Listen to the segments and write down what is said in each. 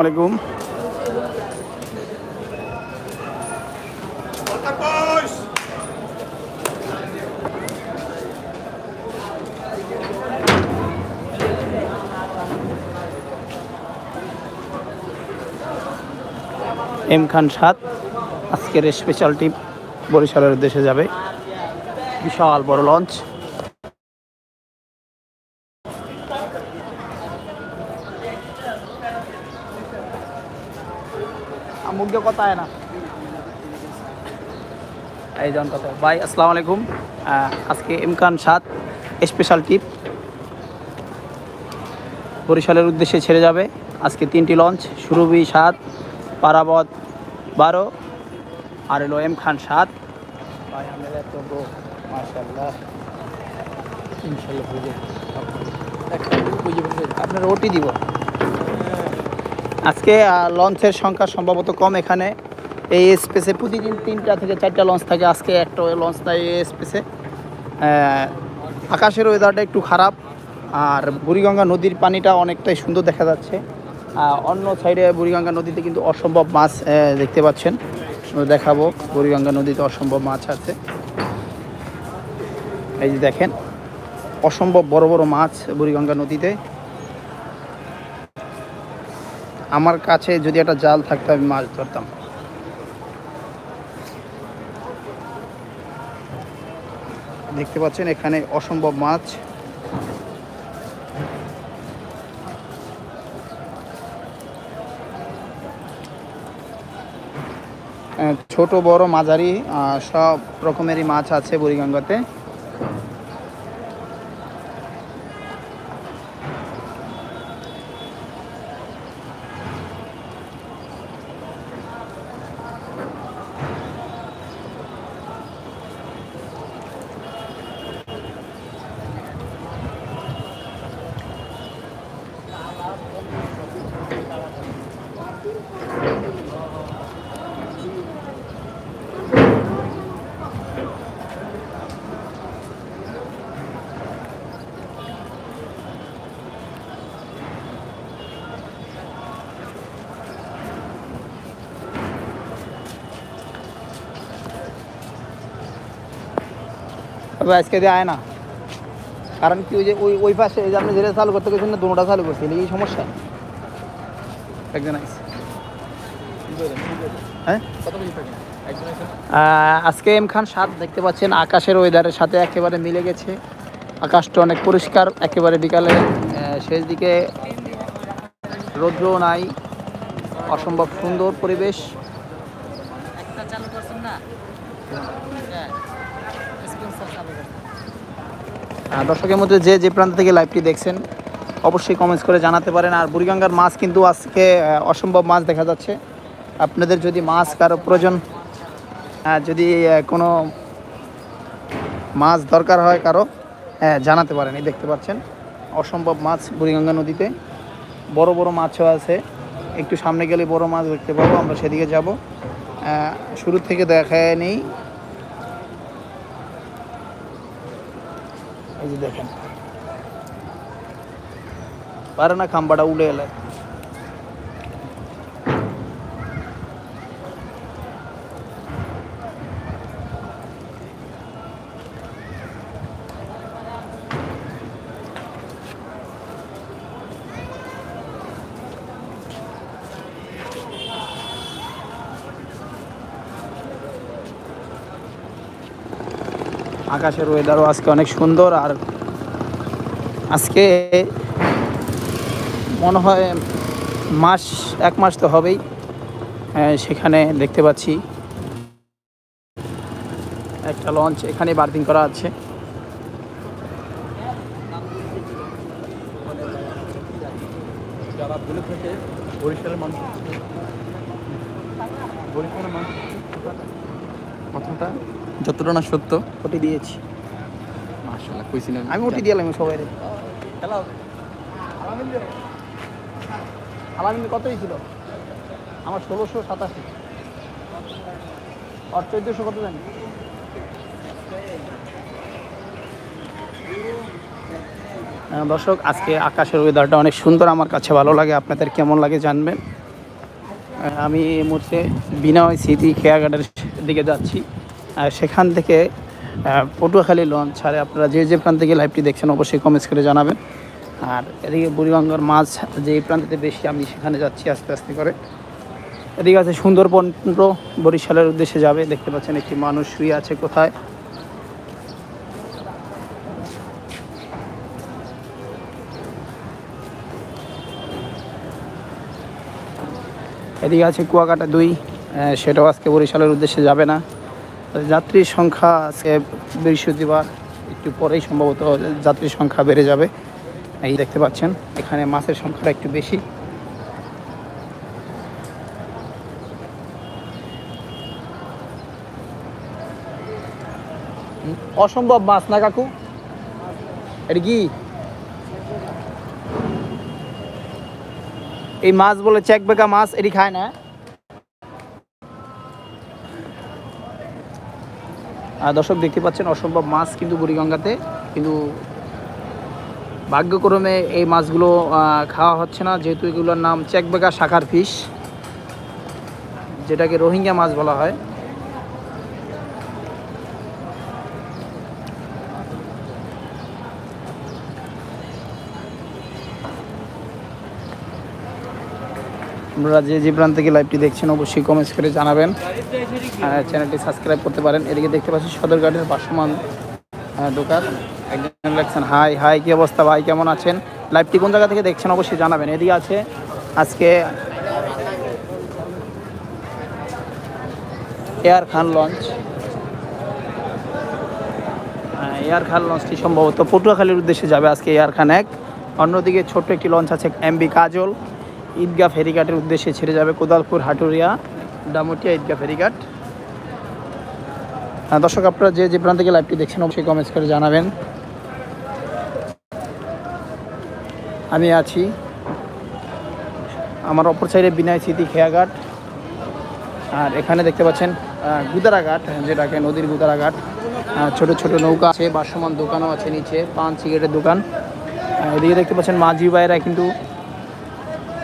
আলাইকুম। এম খান সাত আজকের স্পেশাল টিম বরিশালের উদ্দেশ্যে যাবে। বিশাল বড় লঞ্চ মুগ্ধ কথা না। কথা। ভাই, আসসালামু আলাইকুম। আজকে ইমকান সাত স্পেশাল টিপ বরিশালের উদ্দেশ্যে ছেড়ে যাবে। আজকে তিনটি লঞ্চ সুরভি সাত, পারাবত বারো, আর এলো এম খান সাত আপনার ওটি দিব। আজকে লঞ্চের সংখ্যা সম্ভবত কম এখানে। এই স্পেসে প্রতিদিন তিনটা থেকে চারটা লঞ্চ থাকে। আজকে একটা লঞ্চ নাই এই স্পেসে আকাশের ওয়েদারটা একটু খারাপ। আর বুড়িগঙ্গা নদীর পানিটা অনেকটাই সুন্দর দেখা যাচ্ছে। অন্য সাইডে বুড়িগঙ্গা নদীতে কিন্তু অসম্ভব মাছ দেখতে পাচ্ছেন। দেখাবো, বুড়িগঙ্গা নদীতে অসম্ভব মাছ আছে। এই যে দেখেন, অসম্ভব বড় বড় মাছ বুড়িগঙ্গা নদীতে। আমার কাছে যদি একটা জাল থাকতো, আমি মাছ ধরতাম। দেখতে পাচ্ছেন, এখানে অসম্ভব মাছ। ছোট, বড়, মাঝারি সব রকমেরই মাছ আছে বুড়িগঙ্গাতে। তবে আজকে দিয়ে আয় না। কারণ কি ওই যে ওই ওই পাশে এই যে আপনি যেটা চালু করতে গেছেন না দুটা চালু করছে এই সমস্যা? একজন হ্যাঁ? আজকে এম খান সাত দেখতে পাচ্ছেন আকাশের ওয়েদারের সাথে একেবারে মিলে গেছে। আকাশটা অনেক পরিষ্কার একেবারে বিকালে শেষ দিকে রৌদ্র নাই। অসম্ভব সুন্দর পরিবেশ। একটা চালু করছেন না হ্যাঁ স্পন্সর চালু করছেন আহ, দর্শকের মধ্যে যে যে প্রান্ত থেকে লাইভটি দেখছেন, অবশ্যই কমেন্টস করে জানাতে পারেন। আর বুড়িগঙ্গার মাছ কিন্তু আজকে অসম্ভব মাছ দেখা যাচ্ছে। আপনাদের যদি মাছ কারও প্রয়োজন যদি কোনো মাছ দরকার হয় কারও হ্যাঁ জানাতে পারেন। এই দেখতে পাচ্ছেন, অসম্ভব মাছ বুড়িগঙ্গা নদীতে। বড় বড় মাছও আছে। একটু সামনে গেলে বড় মাছ দেখতে পাবো। আমরা সেদিকে যাব। শুরু থেকে দেখায় নেই এই যে দেখেন। পারে না খাম্বাটা উড়ে এলে। আকাশের ওয়েদারও আজকে অনেক সুন্দর আর আজকে মনে হয় মাস, এক মাস তো হবেই সেখানে দেখতে পাচ্ছি। একটা লঞ্চ এখানে বার্দিং করা আছে। বরিশালের মানুষ বরিশালের মানুষ। কথাটা যতটা না সত্য ওটি দিয়েছি। মাশাআল্লাহ কইছি না। আমি ওটি দিলাম সবাই হ্যালো আলামিন কতই ছিল? আমার ষোলোশো সাতাশি। আর চোদ্দোশো কত জানি? দর্শক আজকে আকাশের ওয়েদারটা অনেক সুন্দর। আমার কাছে ভালো লাগে। আপনাদের কেমন লাগে জানবেন। আমি এই মুহূর্তে বিনয় স্মৃতি খেয়াঘাটের দিকে যাচ্ছি। সেখান থেকে পটুয়াখালী লঞ্চ ছাড়ে। আপনারা যে যে প্রান্ত থেকে লাইভটি দেখছেন, অবশ্যই কমেন্টস করে জানাবেন। আর এদিকে বুড়িগঙ্গার মাছ, যে প্রান্তে বেশি আমি সেখানে যাচ্ছি আস্তে আস্তে করে। এদিকে আছে সুন্দরবন বরিশালের উদ্দেশ্যে যাবে। দেখতে পাচ্ছেন একটি মানুষ শুয়ে আছে কোথায়। এদিকে আছে কুয়াকাটা দুই সেটাও আজকে বরিশালের উদ্দেশ্যে যাবে না। যাত্রীর সংখ্যা আজকে বৃহস্পতিবার একটু পরেই সম্ভবত যাত্রীর সংখ্যা বেড়ে যাবে। এই দেখতে পাচ্ছেন, এখানে মাছের সংখ্যাটা একটু বেশি। অসম্ভব মাছ না কাকু? এটা কি? এই মাছ বলে চেক বেকা মাছ, এটি খায় না? দর্শক দেখতে পাচ্ছেন, অসম্ভব মাছ কিন্তু বুড়িগঙ্গাতে। কিন্তু ভাগ্যক্রমে এই মাছগুলো খাওয়া হচ্ছে না, যেহেতু এগুলোর নাম চেকবেকা শাখার ফিশ যেটাকে রোহিঙ্গা মাছ বলা হয়। আপনারা যে যে প্রান্ত থেকে লাইভটি দেখছেন, অবশ্যই কমেন্টস করে জানাবেন। চ্যানেলটি সাবস্ক্রাইব করতে পারেন। এদিকে দেখতে পাচ্ছি সদরঘাটের বাসমান দোকান একজন লেখছেন হাই হাই, কি অবস্থা ভাই? কেমন আছেন? লাইভটি কোন জায়গা থেকে দেখছেন, অবশ্যই জানাবেন। এদিকে আছে আজকে air Khan launch. Air Khan লঞ্চটি সম্ভবত পটুয়াখালীর উদ্দেশ্যে যাবে আজকে এয়ার খান এক। অন্যদিকে ছোট্ট একটি লঞ্চ আছে এমবি কাজল। ঈদগাহ ফেরিঘাটের উদ্দেশ্যে ছেড়ে যাবে কোদালপুর, হাটুরিয়া, ডামুটিয়া ঈদগাহ ফেরিঘাট। দর্শক, আপনারা যে যে প্রান্ত থেকে লাইভটি দেখছেন, অবশ্যই কমেন্টস করে জানাবেন। আমি আছি আমার অপর সাইডে বিনায় স্মৃতি খেয়াঘাট। আর এখানে দেখতে পাচ্ছেন গুদারাঘাট, যেটাকে নদীর গুদারাঘাট। ছোট ছোট নৌকা আছে, বাসমান দোকানও আছে নিচে, পান, সিগারেটের দোকান। এদিকে দেখতে পাচ্ছেন মাঝি ভাইরা কিন্তু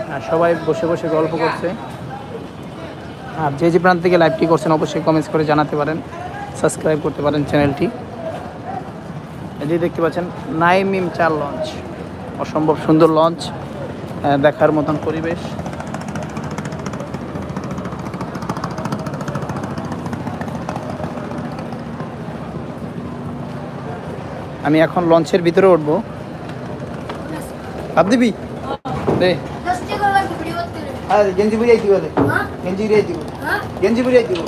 আহ, সবাই বসে বসে গল্প করছে। আর যে যে প্রান্ত থেকে লাইভটি করছেন অবশ্যই কমেন্টস করে জানাতে পারেন সাবস্ক্রাইব করতে পারেন চ্যানেলটি এদিকে দেখতে পাচ্ছেন নাইমিম চার লঞ্চ অসম্ভব সুন্দর লঞ্চ দেখার মতন পরিবেশ। আমি এখন লঞ্চের ভিতরে উঠবো। দিবি দে আর গেঞ্জি বুঝাই দিব হ্যাঁ গেঞ্জি বুঝাই দিব হ্যাঁ গেঞ্জি বুঝাই দিব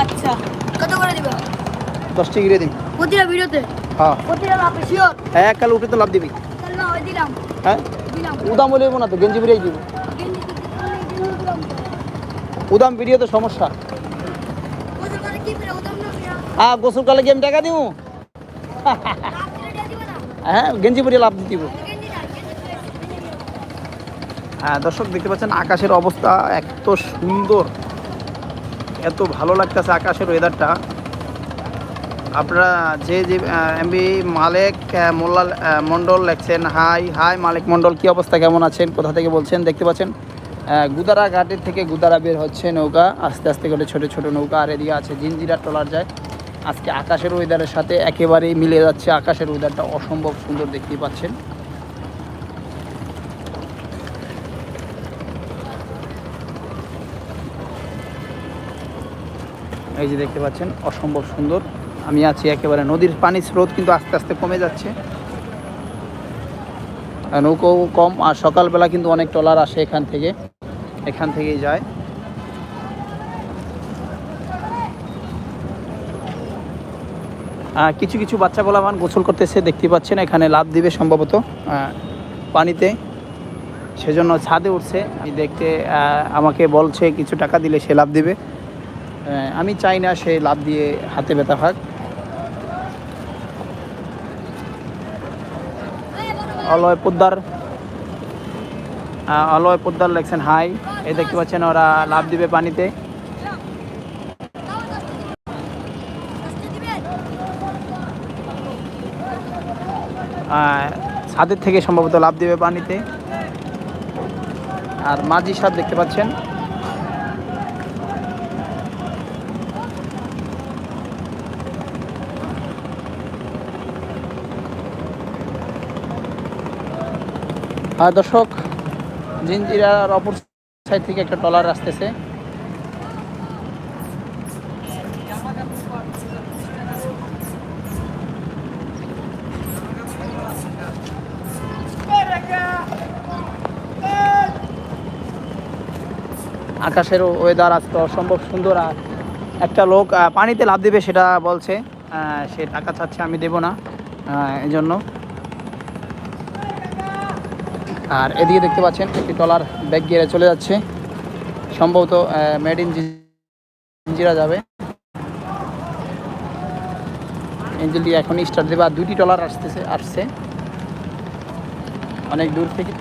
আচ্ছা কত করে দিবা দশ টাকা দিয়ে দিবি প্রতিটা ভিডিওতে হ্যাঁ প্রতিটা লাভ শিওর এক কাল উঠে তো লাভ দিবি হয় দিলাম হ্যাঁ উদাম বলে না তো গেঞ্জি বুঝাই দিব উদাম ভিডিও তো সমস্যা। হ্যাঁ গোসল কালে গেম টাকা দিব হ্যাঁ গেঞ্জি বুঝে লাভ দিব গেঞ্জি না গেঞ্জি হ্যাঁ দর্শক দেখতে পাচ্ছেন আকাশের অবস্থা এত সুন্দর। এত ভালো লাগতেছে আকাশের ওয়েদারটা আপনারা যে যে এমবি মালেক আহ, মোল্লা আহ, মণ্ডল লেখছেন হাই হাই মালিক মণ্ডল কি অবস্থা? কেমন আছেন? কোথা থেকে বলছেন? দেখতে পাচ্ছেন গুদারা ঘাটের থেকে গুদারা বের হচ্ছে নৌকা। আস্তে আস্তে করে ছোট ছোট নৌকা আর এদিকে আছে জিঞ্জিরা টলার যায়। আজকে আকাশের ওয়েদারের সাথে একেবারেই মিলে যাচ্ছে আকাশের ওয়েদারটা অসম্ভব সুন্দর দেখতেই পাচ্ছেন। এই যে দেখতে পাচ্ছেন, অসম্ভব সুন্দর। আমি আছি একেবারে নদীর পানির স্রোত কিন্তু আস্তে আস্তে কমে যাচ্ছে। নৌকো কম, আর সকালবেলা কিন্তু অনেক ট্রলার আসে এখান থেকে, এখান থেকেই যায়। কিছু কিছু বাচ্চা বলাবান গোসল করতেছে, দেখতে পাচ্ছেন, এখানে লাভ দিবে সম্ভবত পানিতে। সেজন্য ছাদে উঠছে। দেখতে আমাকে বলছে, কিছু টাকা দিলে সে লাভ দিবে। আমি চাই না সে লাভ দিয়ে হাতে ব্যথা থাক অলয় পোদ্দার অলয় পোদ্দার লেখছেন, হাই। এই দেখতে পাচ্ছেন, ওরা লাভ দিবে পানিতে। ছাদের থেকে সম্ভবত লাভ দিবে পানিতে। আর মাঝি সাপ দেখতে পাচ্ছেন। আর দর্শক জিঞ্জিরার অপর সাইড থেকে একটা ট্রলার আসতেছে। আকাশের ওয়েদার আজকে অসম্ভব সুন্দর আর একটা লোক পানিতে লাভ দেবে সেটা বলছে। সে টাকা চাচ্ছে, আমি দেব না। এই জন্য আর এদিকে দেখতে পাচ্ছেন একটি টলার ব্যাগ গিয়ে চলে যাচ্ছে। সম্ভবত মেড ইন জিঞ্জিরা যাবে। এঞ্জেলটি এখনই স্টার্ট দেবে। আর দুইটি টলার আসতেছে আসছে। অনেক দূর থেকে।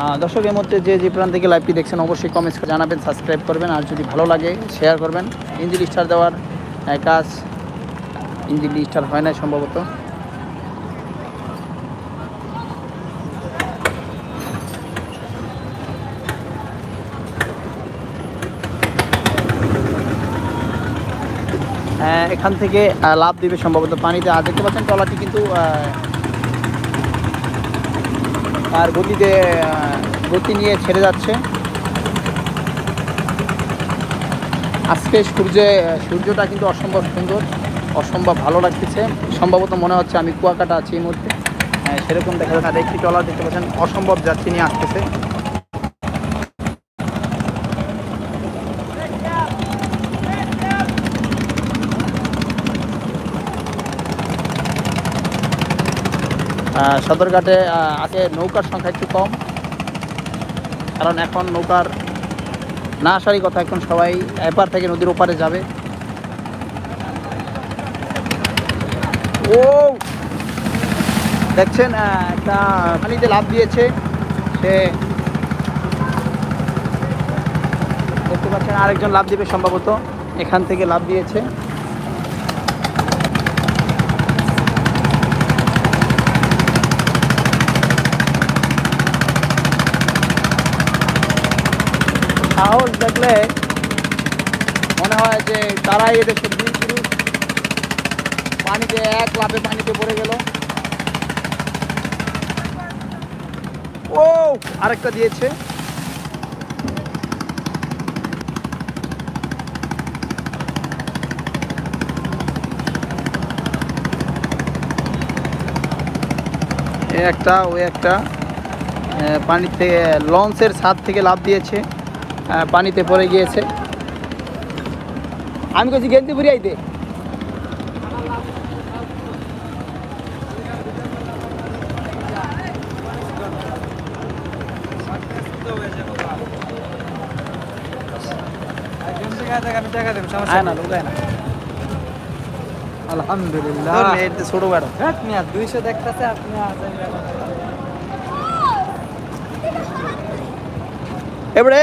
আহ, দর্শক এর মধ্যে যে যে প্রান্ত থেকে লাইভটি দেখছেন অবশ্যই কমেন্টস করে জানাবেন সাবস্ক্রাইব করবেন। আর যদি ভালো লাগে শেয়ার করবেন। ইঞ্জিল স্টার দেওয়ার কাজ ইঞ্জিল স্টার হয় না সম্ভবত। এখান থেকে লাভ দিবে সম্ভবত পানিতে। আর দেখতে পাচ্ছেন টলাটি কিন্তু আর গতিতে গতি নিয়ে ছেড়ে যাচ্ছে। আজকে সূর্যে সূর্যটা কিন্তু অসম্ভব সুন্দর অসম্ভব ভালো লাগতেছে। সম্ভবত মনে হচ্ছে আমি কুয়াকাটা আছি এই মুহূর্তে। আহ, সেরকম দেখা যাচ্ছে। আর একটি টলার দেখতে পাচ্ছেন অসম্ভব যাত্রী নিয়ে আসতেছে। সদরঘাটে আগে নৌকার সংখ্যা একটু কম। কারণ এখন নৌকার না আসারই কথা, এখন সবাই এপার থেকে নদীর ওপারে যাবে। ও দেখছেন একটা পানিতে লাভ দিয়েছে। সে দেখতে পাচ্ছেন, আরেকজন লাভ দিবে সম্ভবত। এখান থেকে লাভ দিয়েছে। সাহস দেখলে মনে হয় যে তারাই এদের সত্যি শুরু পানিতে এক লাফে পানিতে পড়ে গেল। ও আরেকটা দিয়েছে। একটা ওই একটা। আহ, পানিতে লঞ্চের ছাদ থেকে লাভ দিয়েছে। পানিতে পড়ে গিয়েছে। আমি কইছি গেন্দি পুরি আইতে আয় না না। আলহামদুলিল্লাহ। ছোট বেড়া। দুইশো দেখতেছে আপনি এবারে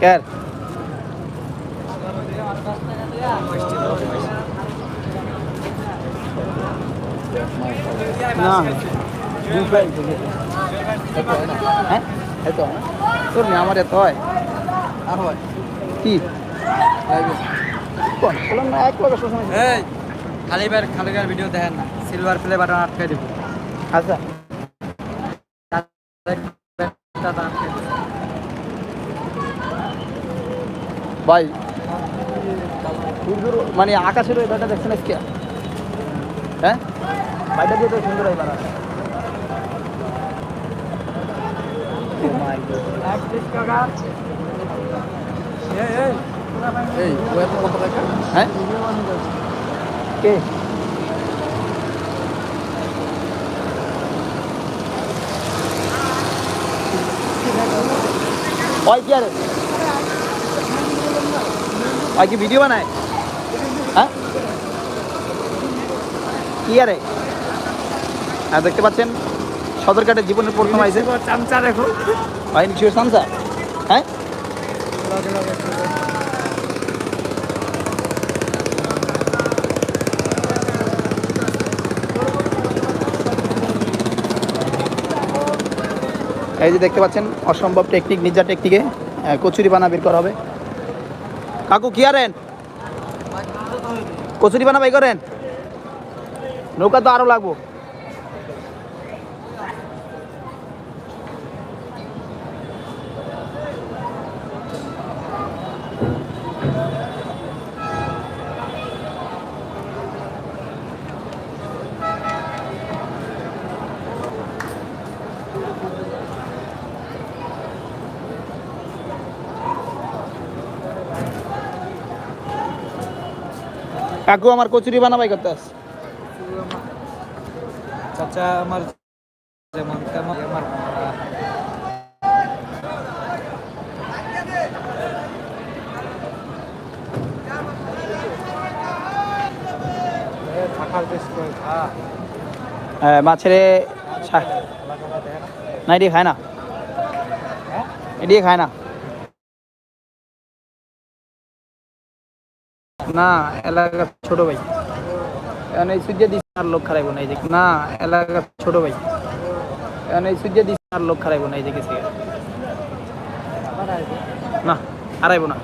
কের? না। হ্যাঁ? তোর মেয়ে আমার এত হয়। আর হয়? কি? খালিবার ভিডিও দেখেন না। সিলভার প্লে বাটন আটকে দিব। আচ্ছা। ভাই মানে আকাশের ওয়েদারটা দেখছেন আজকে? হ্যাঁ? বাইরে দিয়ে তো সুন্দর এই কত টাকা হ্যাঁ? কে? ওই কি আরে? ওই কি ভিডিও বানায়? হ্যাঁ? কি আরে? হ্যাঁ দেখতে পাচ্ছেন? সদরঘাটের জীবনের প্রথম আইসে চামচা দেখো। শিওর সামসা হ্যাঁ? এই যে দেখতে পাচ্ছেন অসম্ভব টেকনিক নিজা টেকনিকে কচুরি বানা বের করা হবে। কাকু কি আরেন কচুরি বানা বাইক করেন? নৌকা তো আরও লাগবো। কাকু আমার কচুরি বানাবাই করতে আস চাচা আমার যেমন তেমন আমার থাকার বেশ করে খা হ্যাঁ মাছের না এটি খায় না। এটি খায় না। না, এলাকার ছোট ভাই। এখন এই সূর্য দিস আর লোক খারাইব না, এই না, এলাকার ছোট ভাই। এখন এই সূর্য দিস আর লোক খারাইব না, এই না হারাইব না।